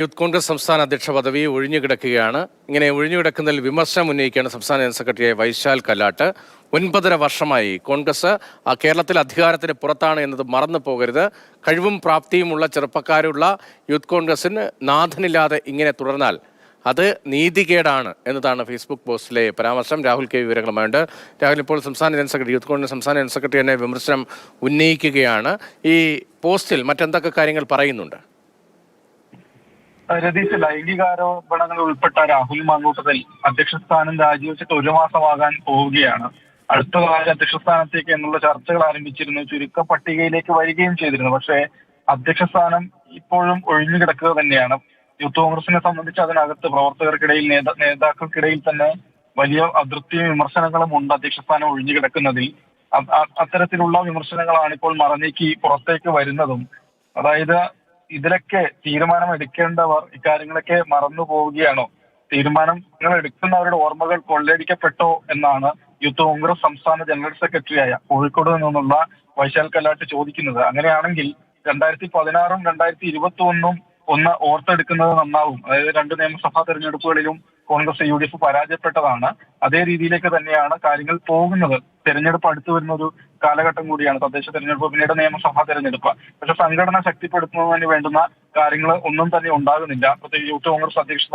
Youth Congress സംസ്ഥാന അധ്യക്ഷ പദവി ഒഴിഞ്ഞുകിടക്കുകയാണ്. ഇങ്ങനെ ഒഴിഞ്ഞുകിടക്കുന്നതിൽ വിമർശനം ഉന്നയിക്കുകയാണ് സംസ്ഥാന ജനറൽ സെക്രട്ടറിയായ വൈശാൽ കല്ലാട്ട്. ഒൻപതര വർഷമായി കോൺഗ്രസ് കേരളത്തിൽ അധികാരത്തിന് പുറത്താണ് എന്നത് മറന്നു പോകരുത്. കഴിവും പ്രാപ്തിയുമുള്ള ചെറുപ്പക്കാരുള്ള യൂത്ത് കോൺഗ്രസിന് നാഥനില്ലാതെ ഇങ്ങനെ തുടർന്നാൽ അത് നീതികേടാണ് എന്നതാണ് ഫേസ്ബുക്ക് പോസ്റ്റിലെ പരാമർശം. രാഹുൽ കെ വിവരങ്ങളുമായുണ്ട്. രാഹുൽ ഇപ്പോൾ സംസ്ഥാന ജനറൽ സെക്രട്ടറി യൂത്ത് കോൺഗ്രസ് സംസ്ഥാന ജനറൽ സെക്രട്ടറി തന്നെ വിമർശനം ഉന്നയിക്കുകയാണ്. ഈ പോസ്റ്റിൽ മറ്റെന്തൊക്കെ കാര്യങ്ങൾ പറയുന്നുണ്ട്? രതീഷ് ലൈംഗികാരോപണങ്ങൾ ഉൾപ്പെട്ട രാഹുൽ മാങ്കൂട്ടത്തിൽ അധ്യക്ഷ സ്ഥാനം രാജിവെച്ചിട്ട് ഒരു മാസമാകാൻ പോവുകയാണ്. അടുത്ത കാല അധ്യക്ഷ സ്ഥാനത്തേക്ക് എന്നുള്ള ചർച്ചകൾ ആരംഭിച്ചിരുന്നു. ചുരുക്ക പട്ടികയിലേക്ക് വരികയും ചെയ്തിരുന്നു. പക്ഷേ അധ്യക്ഷ സ്ഥാനം ഇപ്പോഴും ഒഴിഞ്ഞു കിടക്കുക തന്നെയാണ്. യൂത്ത് കോൺഗ്രസിനെ സംബന്ധിച്ച് അതിനകത്ത് പ്രവർത്തകർക്കിടയിൽ നേതാ നേതാക്കൾക്കിടയിൽ തന്നെ വലിയ അതൃപ്തിയും വിമർശനങ്ങളും ഉണ്ട് അധ്യക്ഷ സ്ഥാനം ഒഴിഞ്ഞു കിടക്കുന്നതിൽ. അത്തരത്തിലുള്ള വിമർശനങ്ങളാണ് ഇപ്പോൾ മറനീക്കി പുറത്തേക്ക് വരുന്നതും. അതായത് ഇതിലൊക്കെ തീരുമാനം എടുക്കേണ്ടവർ ഇക്കാര്യങ്ങളൊക്കെ മറന്നു പോവുകയാണോ? തീരുമാനങ്ങൾ എടുക്കുന്നവരുടെ ഓർമ്മകൾ കൊള്ളയടിക്കപ്പെട്ടോ എന്നാണ് യൂത്ത് കോൺഗ്രസ് സംസ്ഥാന ജനറൽ സെക്രട്ടറിയായ കോഴിക്കോട് നിന്നുള്ള വൈശാൽ കല്ലാട്ട് ചോദിക്കുന്നത്. അങ്ങനെയാണെങ്കിൽ രണ്ടായിരത്തി പതിനാറും രണ്ടായിരത്തി ഇരുപത്തി ഒന്നും ഒന്ന് ഓർത്തെടുക്കുന്നത് നന്നാവും. അതായത് രണ്ട് നിയമസഭാ തെരഞ്ഞെടുപ്പുകളിലും കോൺഗ്രസ് യു പരാജയപ്പെട്ടതാണ്. അതേ രീതിയിലേക്ക് തന്നെയാണ് കാര്യങ്ങൾ പോകുന്നത്. തെരഞ്ഞെടുപ്പ് അടുത്തു വരുന്ന ഒരു കാലഘട്ടം കൂടിയാണ് തദ്ദേശ തെരഞ്ഞെടുപ്പ് പിന്നീട് നിയമസഭാ തെരഞ്ഞെടുപ്പ്. പക്ഷെ സംഘടന ശക്തിപ്പെടുത്തുന്നതിന് വേണ്ടുന്ന കാര്യങ്ങൾ ഒന്നും തന്നെ ഉണ്ടാകുന്നില്ല. പ്രത്യേകിച്ച് യൂത്ത് കോൺഗ്രസ് അധ്യക്ഷ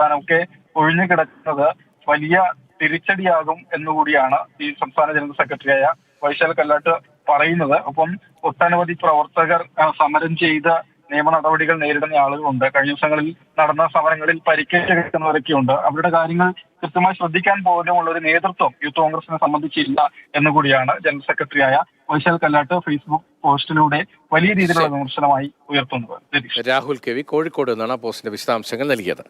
ഒഴിഞ്ഞു കിടക്കുന്നത് വലിയ തിരിച്ചടിയാകും എന്നുകൂടിയാണ് ഈ സംസ്ഥാന ജനറൽ സെക്രട്ടറിയായ വൈശാൽ കല്ലാട്ട് പറയുന്നത്. അപ്പം ഒട്ടനവധി പ്രവർത്തകർ സമരം ചെയ്ത നിയമ നടപടികൾ നേരിടുന്ന ആളുകളുണ്ട്. കഴിഞ്ഞ ദിവസങ്ങളിൽ നടന്ന സമരങ്ങളിൽ പരിക്കേറ്റ് കിടക്കുന്നവരൊക്കെയുണ്ട്. അവരുടെ കാര്യങ്ങൾ കൃത്യമായി ശ്രദ്ധിക്കാൻ പോലുമുള്ള ഒരു നേതൃത്വം യൂത്ത് കോൺഗ്രസിനെ സംബന്ധിച്ചില്ല എന്നുകൂടിയാണ് ജനറൽ സെക്രട്ടറിയായ വൈശാൽ കല്ലാട്ട് ഫേസ്ബുക്ക് പോസ്റ്റിലൂടെ വലിയ രീതിയിലുള്ള വിമർശനമായി ഉയർത്തുന്നത്. രാഹുൽ കെ വി കോഴിക്കോട് നിന്നാണ് ആ പോസ്റ്റിന്റെ വിശദാംശങ്ങൾ നൽകിയത്.